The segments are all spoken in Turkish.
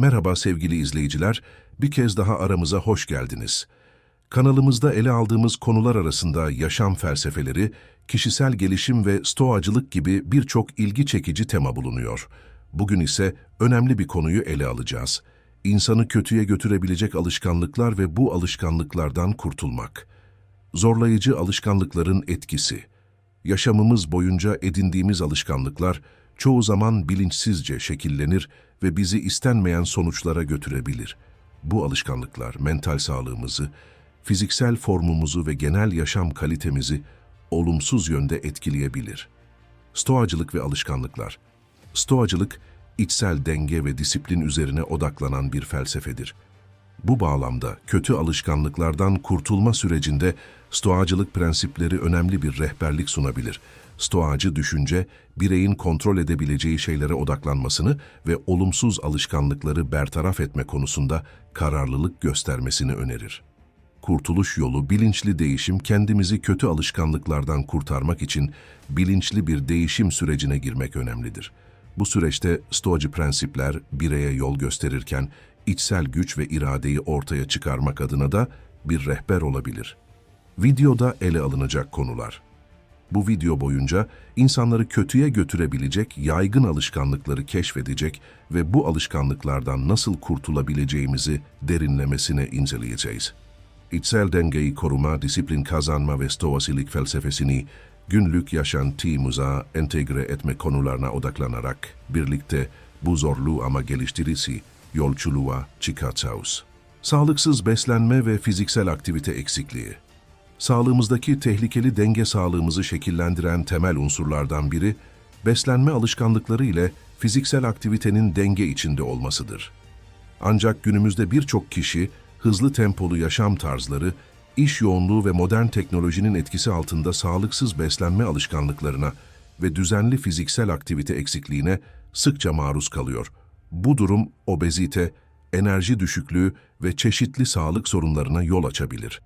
Merhaba sevgili izleyiciler, bir kez daha aramıza hoş geldiniz. Kanalımızda ele aldığımız konular arasında yaşam felsefeleri, kişisel gelişim ve stoacılık gibi birçok ilgi çekici tema bulunuyor. Bugün ise önemli bir konuyu ele alacağız. İnsanı kötüye götürebilecek alışkanlıklar ve bu alışkanlıklardan kurtulmak. Zorlayıcı alışkanlıkların etkisi. Yaşamımız boyunca edindiğimiz alışkanlıklar çoğu zaman bilinçsizce şekillenir ve bizi istenmeyen sonuçlara götürebilir. Bu alışkanlıklar mental sağlığımızı, fiziksel formumuzu ve genel yaşam kalitemizi olumsuz yönde etkileyebilir. Stoacılık ve alışkanlıklar. Stoacılık, içsel denge ve disiplin üzerine odaklanan bir felsefedir. Bu bağlamda kötü alışkanlıklardan kurtulma sürecinde stoacılık prensipleri önemli bir rehberlik sunabilir. Stoacı düşünce, bireyin kontrol edebileceği şeylere odaklanmasını ve olumsuz alışkanlıkları bertaraf etme konusunda kararlılık göstermesini önerir. Kurtuluş yolu bilinçli değişim kendimizi kötü alışkanlıklardan kurtarmak için bilinçli bir değişim sürecine girmek önemlidir. Bu süreçte stoacı prensipler bireye yol gösterirken içsel güç ve iradeyi ortaya çıkarmak adına da bir rehber olabilir. Videoda ele alınacak konular. Bu video boyunca insanları kötüye götürebilecek yaygın alışkanlıkları keşfedecek ve bu alışkanlıklardan nasıl kurtulabileceğimizi derinlemesine inceleyeceğiz. İçsel dengeyi koruma, disiplin kazanma ve stoasilik felsefesini günlük yaşantımıza entegre etme konularına odaklanarak birlikte bu zorlu ama geliştirisi yolculuğa çıkacağız. Sağlıksız beslenme ve fiziksel aktivite eksikliği. Sağlığımızdaki tehlikeli denge sağlığımızı şekillendiren temel unsurlardan biri, beslenme alışkanlıkları ile fiziksel aktivitenin denge içinde olmasıdır. Ancak günümüzde birçok kişi hızlı tempolu yaşam tarzları, iş yoğunluğu ve modern teknolojinin etkisi altında sağlıksız beslenme alışkanlıklarına ve düzenli fiziksel aktivite eksikliğine sıkça maruz kalıyor. Bu durum obezite, enerji düşüklüğü ve çeşitli sağlık sorunlarına yol açabilir.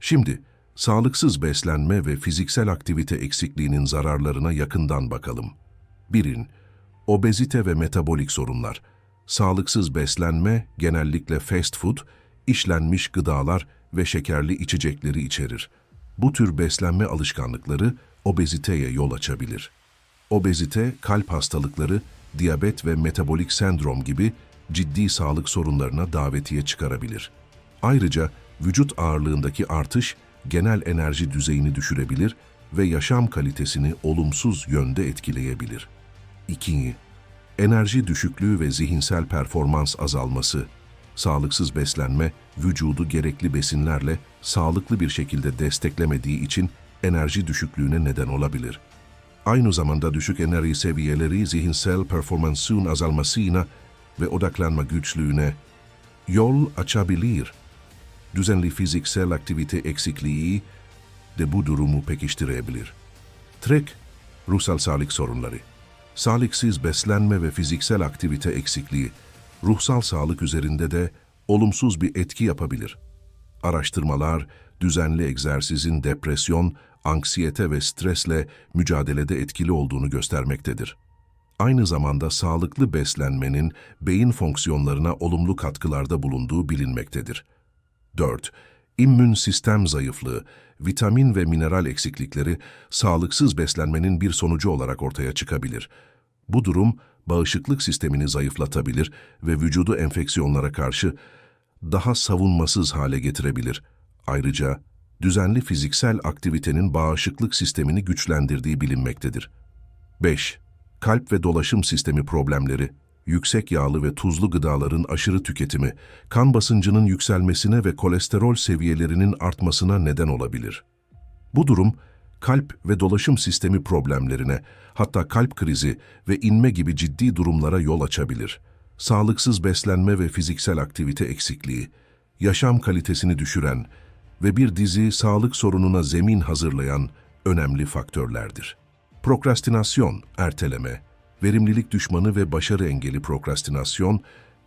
Şimdi, sağlıksız beslenme ve fiziksel aktivite eksikliğinin zararlarına yakından bakalım. 1. Obezite ve metabolik sorunlar. Sağlıksız beslenme genellikle fast food, işlenmiş gıdalar ve şekerli içecekleri içerir. Bu tür beslenme alışkanlıkları obeziteye yol açabilir. Obezite, kalp hastalıkları, diyabet ve metabolik sendrom gibi ciddi sağlık sorunlarına davetiye çıkarabilir. Ayrıca vücut ağırlığındaki artış genel enerji düzeyini düşürebilir ve yaşam kalitesini olumsuz yönde etkileyebilir. 2. Enerji düşüklüğü ve zihinsel performans azalması. Sağlıksız beslenme, vücudu gerekli besinlerle sağlıklı bir şekilde desteklemediği için enerji düşüklüğüne neden olabilir. Aynı zamanda düşük enerji seviyeleri zihinsel performansın azalmasına ve odaklanma güçlüğüne yol açabilir. Düzenli fiziksel aktivite eksikliği de bu durumu pekiştirebilir. Trek, ruhsal sağlık sorunları. Sağlıksız beslenme ve fiziksel aktivite eksikliği, ruhsal sağlık üzerinde de olumsuz bir etki yapabilir. Araştırmalar, düzenli egzersizin depresyon, anksiyete ve stresle mücadelede etkili olduğunu göstermektedir. Aynı zamanda sağlıklı beslenmenin beyin fonksiyonlarına olumlu katkılarda bulunduğu bilinmektedir. 4. İmmün sistem zayıflığı, vitamin ve mineral eksiklikleri sağlıksız beslenmenin bir sonucu olarak ortaya çıkabilir. Bu durum bağışıklık sistemini zayıflatabilir ve vücudu enfeksiyonlara karşı daha savunmasız hale getirebilir. Ayrıca düzenli fiziksel aktivitenin bağışıklık sistemini güçlendirdiği bilinmektedir. 5. Kalp ve dolaşım sistemi problemleri, yüksek yağlı ve tuzlu gıdaların aşırı tüketimi, kan basıncının yükselmesine ve kolesterol seviyelerinin artmasına neden olabilir. Bu durum, kalp ve dolaşım sistemi problemlerine, hatta kalp krizi ve inme gibi ciddi durumlara yol açabilir. Sağlıksız beslenme ve fiziksel aktivite eksikliği, yaşam kalitesini düşüren ve bir dizi sağlık sorununa zemin hazırlayan önemli faktörlerdir. Prokrastinasyon, erteleme, verimlilik düşmanı ve başarı engeli prokrastinasyon,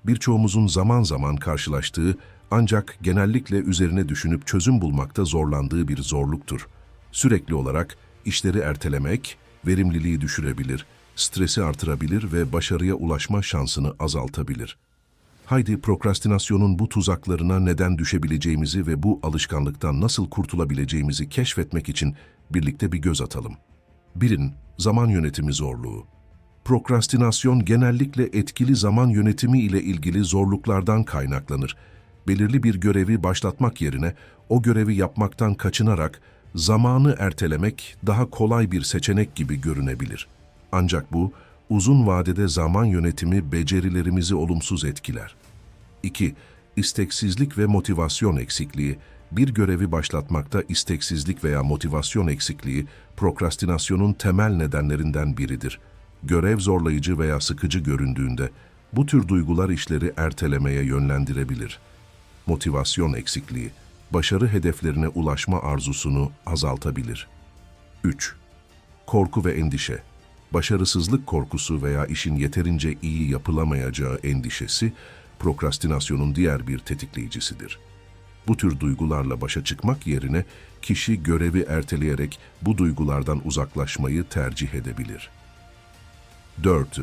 birçoğumuzun zaman zaman karşılaştığı ancak genellikle üzerine düşünüp çözüm bulmakta zorlandığı bir zorluktur. Sürekli olarak işleri ertelemek, verimliliği düşürebilir, stresi artırabilir ve başarıya ulaşma şansını azaltabilir. Haydi prokrastinasyonun bu tuzaklarına neden düşebileceğimizi ve bu alışkanlıktan nasıl kurtulabileceğimizi keşfetmek için birlikte bir göz atalım. 1. Zaman yönetimi zorluğu. Prokrastinasyon genellikle etkili zaman yönetimi ile ilgili zorluklardan kaynaklanır. Belirli bir görevi başlatmak yerine o görevi yapmaktan kaçınarak zamanı ertelemek daha kolay bir seçenek gibi görünebilir. Ancak bu uzun vadede zaman yönetimi becerilerimizi olumsuz etkiler. 2. İsteksizlik ve motivasyon eksikliği. Bir görevi başlatmakta isteksizlik veya motivasyon eksikliği prokrastinasyonun temel nedenlerinden biridir. Görev zorlayıcı veya sıkıcı göründüğünde bu tür duygular işleri ertelemeye yönlendirebilir. Motivasyon eksikliği, başarı hedeflerine ulaşma arzusunu azaltabilir. 3. Korku ve endişe. Başarısızlık korkusu veya işin yeterince iyi yapılamayacağı endişesi, prokrastinasyonun diğer bir tetikleyicisidir. Bu tür duygularla başa çıkmak yerine kişi görevi erteleyerek bu duygulardan uzaklaşmayı tercih edebilir. 4.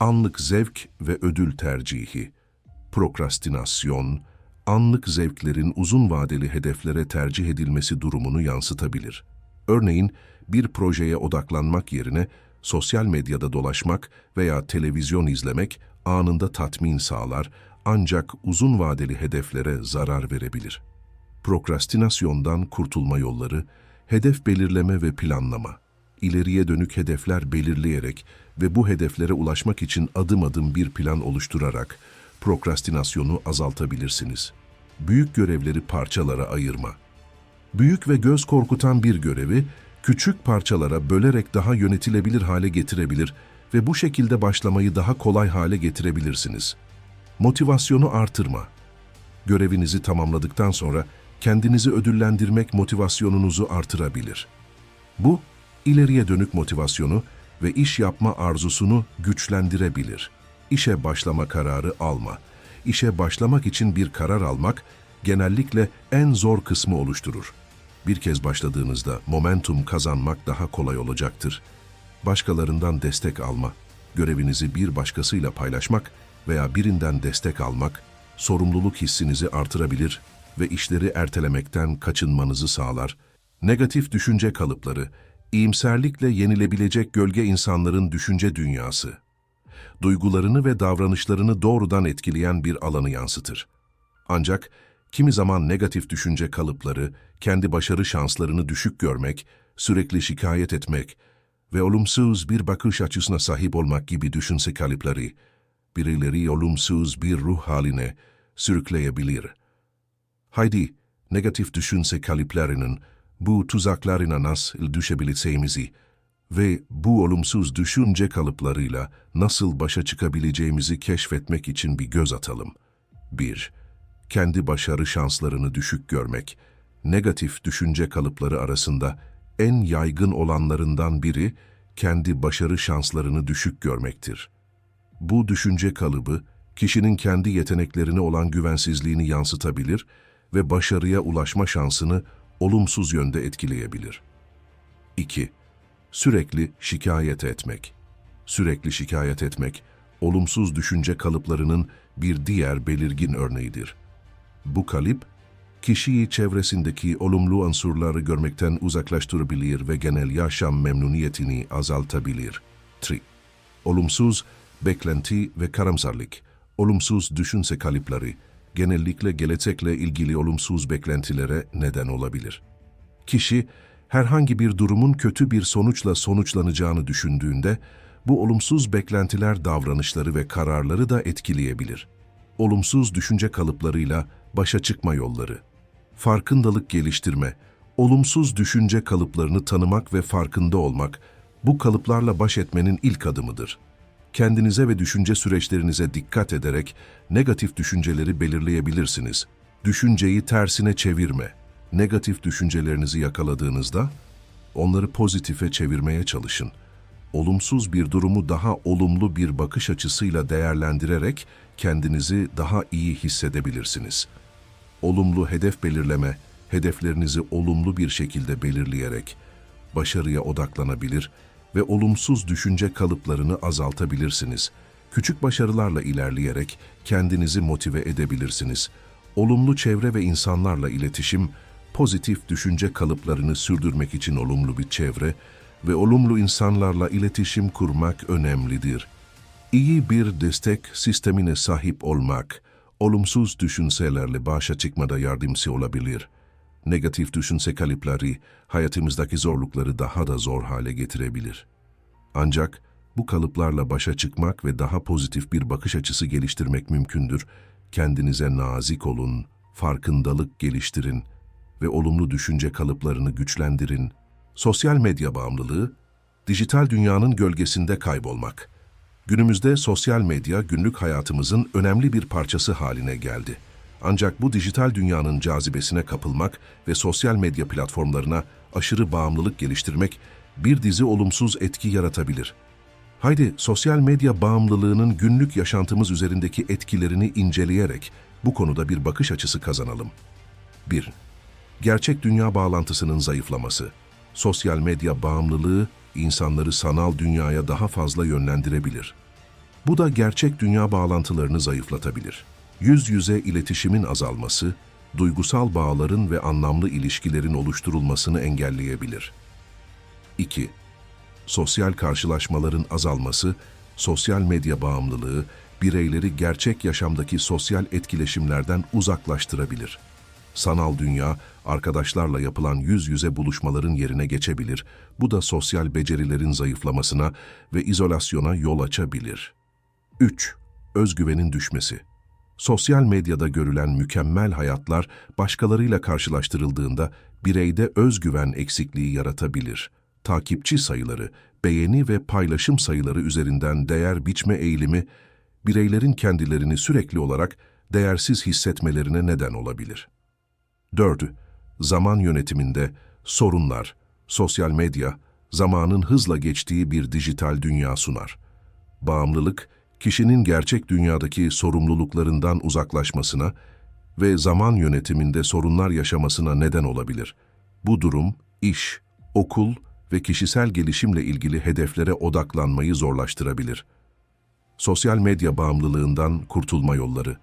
Anlık zevk ve ödül tercihi. Prokrastinasyon, anlık zevklerin uzun vadeli hedeflere tercih edilmesi durumunu yansıtabilir. Örneğin, bir projeye odaklanmak yerine sosyal medyada dolaşmak veya televizyon izlemek anında tatmin sağlar ancak uzun vadeli hedeflere zarar verebilir. Prokrastinasyondan kurtulma yolları, hedef belirleme ve planlama, ileriye dönük hedefler belirleyerek ve bu hedeflere ulaşmak için adım adım bir plan oluşturarak prokrastinasyonu azaltabilirsiniz. Büyük görevleri parçalara ayırma. Büyük ve göz korkutan bir görevi küçük parçalara bölerek daha yönetilebilir hale getirebilir ve bu şekilde başlamayı daha kolay hale getirebilirsiniz. Motivasyonu artırma. Görevinizi tamamladıktan sonra kendinizi ödüllendirmek motivasyonunuzu artırabilir. Bu, ileriye dönük motivasyonu ve iş yapma arzusunu güçlendirebilir. İşe başlama kararı alma. İşe başlamak için bir karar almak genellikle en zor kısmı oluşturur. Bir kez başladığınızda momentum kazanmak daha kolay olacaktır. Başkalarından destek alma, görevinizi bir başkasıyla paylaşmak veya birinden destek almak, sorumluluk hissinizi artırabilir ve işleri ertelemekten kaçınmanızı sağlar. Negatif düşünce kalıpları, iyimserlikle yenilebilecek gölge insanların düşünce dünyası. Duygularını ve davranışlarını doğrudan etkileyen bir alanı yansıtır. Ancak kimi zaman negatif düşünce kalıpları, kendi başarı şanslarını düşük görmek, sürekli şikayet etmek ve olumsuz bir bakış açısına sahip olmak gibi düşünce kalıpları, birileri olumsuz bir ruh haline sürükleyebilir. Haydi, negatif düşünce kalıplarının bu tuzaklarına nasıl düşebileceğimizi ve bu olumsuz düşünce kalıplarıyla nasıl başa çıkabileceğimizi keşfetmek için bir göz atalım. 1. Kendi başarı şanslarını düşük görmek. Negatif düşünce kalıpları arasında en yaygın olanlarından biri kendi başarı şanslarını düşük görmektir. Bu düşünce kalıbı, kişinin kendi yeteneklerine olan güvensizliğini yansıtabilir ve başarıya ulaşma şansını olumsuz yönde etkileyebilir. 2. Sürekli şikayet etmek. Sürekli şikayet etmek, olumsuz düşünce kalıplarının bir diğer belirgin örneğidir. Bu kalıp, kişiyi çevresindeki olumlu unsurları görmekten uzaklaştırabilir ve genel yaşam memnuniyetini azaltabilir. 3. Olumsuz beklenti ve karamsarlık, olumsuz düşünce kalıpları, genellikle gelecekle ilgili olumsuz beklentilere neden olabilir. Kişi, herhangi bir durumun kötü bir sonuçla sonuçlanacağını düşündüğünde, bu olumsuz beklentiler davranışları ve kararları da etkileyebilir. Olumsuz düşünce kalıplarıyla başa çıkma yolları. Farkındalık geliştirme, olumsuz düşünce kalıplarını tanımak ve farkında olmak, bu kalıplarla baş etmenin ilk adımıdır kendinize ve düşünce süreçlerinize dikkat ederek negatif düşünceleri belirleyebilirsiniz. Düşünceyi tersine çevirme. Negatif düşüncelerinizi yakaladığınızda onları pozitife çevirmeye çalışın. Olumsuz bir durumu daha olumlu bir bakış açısıyla değerlendirerek kendinizi daha iyi hissedebilirsiniz. Olumlu hedef belirleme, hedeflerinizi olumlu bir şekilde belirleyerek başarıya odaklanabilir ve olumsuz düşünce kalıplarını azaltabilirsiniz. Küçük başarılarla ilerleyerek kendinizi motive edebilirsiniz. Olumlu çevre ve insanlarla iletişim, pozitif düşünce kalıplarını sürdürmek için olumlu bir çevre ve olumlu insanlarla iletişim kurmak önemlidir. İyi bir destek sistemine sahip olmak, olumsuz düşüncelerle başa çıkmada yardımcı olabilir. Negatif düşünce kalıpları hayatımızdaki zorlukları daha da zor hale getirebilir. Ancak bu kalıplarla başa çıkmak ve daha pozitif bir bakış açısı geliştirmek mümkündür. Kendinize nazik olun, farkındalık geliştirin ve olumlu düşünce kalıplarını güçlendirin. Sosyal medya bağımlılığı, dijital dünyanın gölgesinde kaybolmak. Günümüzde sosyal medya günlük hayatımızın önemli bir parçası haline geldi. Ancak bu dijital dünyanın cazibesine kapılmak ve sosyal medya platformlarına aşırı bağımlılık geliştirmek bir dizi olumsuz etki yaratabilir. Haydi sosyal medya bağımlılığının günlük yaşantımız üzerindeki etkilerini inceleyerek bu konuda bir bakış açısı kazanalım. 1. Gerçek dünya bağlantısının zayıflaması. Sosyal medya bağımlılığı insanları sanal dünyaya daha fazla yönlendirebilir. Bu da gerçek dünya bağlantılarını zayıflatabilir. Yüz yüze iletişimin azalması, duygusal bağların ve anlamlı ilişkilerin oluşturulmasını engelleyebilir. 2. Sosyal karşılaşmaların azalması, sosyal medya bağımlılığı, bireyleri gerçek yaşamdaki sosyal etkileşimlerden uzaklaştırabilir. Sanal dünya, arkadaşlarla yapılan yüz yüze buluşmaların yerine geçebilir. Bu da sosyal becerilerin zayıflamasına ve izolasyona yol açabilir. 3. Özgüvenin düşmesi. Sosyal medyada görülen mükemmel hayatlar başkalarıyla karşılaştırıldığında bireyde özgüven eksikliği yaratabilir. Takipçi sayıları, beğeni ve paylaşım sayıları üzerinden değer biçme eğilimi, bireylerin kendilerini sürekli olarak değersiz hissetmelerine neden olabilir. 4. Zaman yönetiminde sorunlar, sosyal medya, zamanın hızla geçtiği bir dijital dünya sunar. Bağımlılık, kişinin gerçek dünyadaki sorumluluklarından uzaklaşmasına ve zaman yönetiminde sorunlar yaşamasına neden olabilir. Bu durum, iş, okul ve kişisel gelişimle ilgili hedeflere odaklanmayı zorlaştırabilir. Sosyal medya bağımlılığından kurtulma yolları.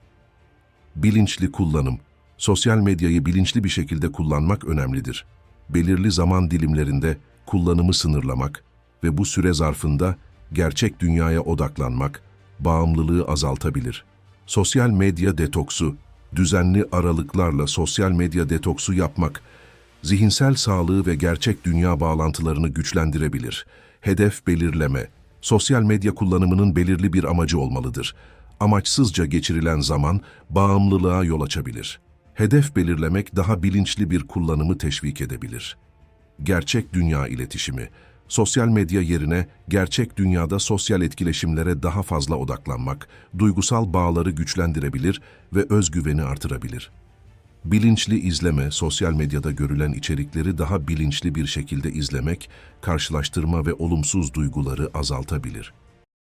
Bilinçli kullanım. Sosyal medyayı bilinçli bir şekilde kullanmak önemlidir. Belirli zaman dilimlerinde kullanımı sınırlamak ve bu süre zarfında gerçek dünyaya odaklanmak bağımlılığı azaltabilir. Sosyal medya detoksu, düzenli aralıklarla sosyal medya detoksu yapmak, zihinsel sağlığı ve gerçek dünya bağlantılarını güçlendirebilir. Hedef belirleme, sosyal medya kullanımının belirli bir amacı olmalıdır. Amaçsızca geçirilen zaman bağımlılığa yol açabilir. Hedef belirlemek daha bilinçli bir kullanımı teşvik edebilir. Gerçek dünya iletişimi, sosyal medya yerine gerçek dünyada sosyal etkileşimlere daha fazla odaklanmak, duygusal bağları güçlendirebilir ve özgüveni artırabilir. Bilinçli izleme, sosyal medyada görülen içerikleri daha bilinçli bir şekilde izlemek, karşılaştırma ve olumsuz duyguları azaltabilir.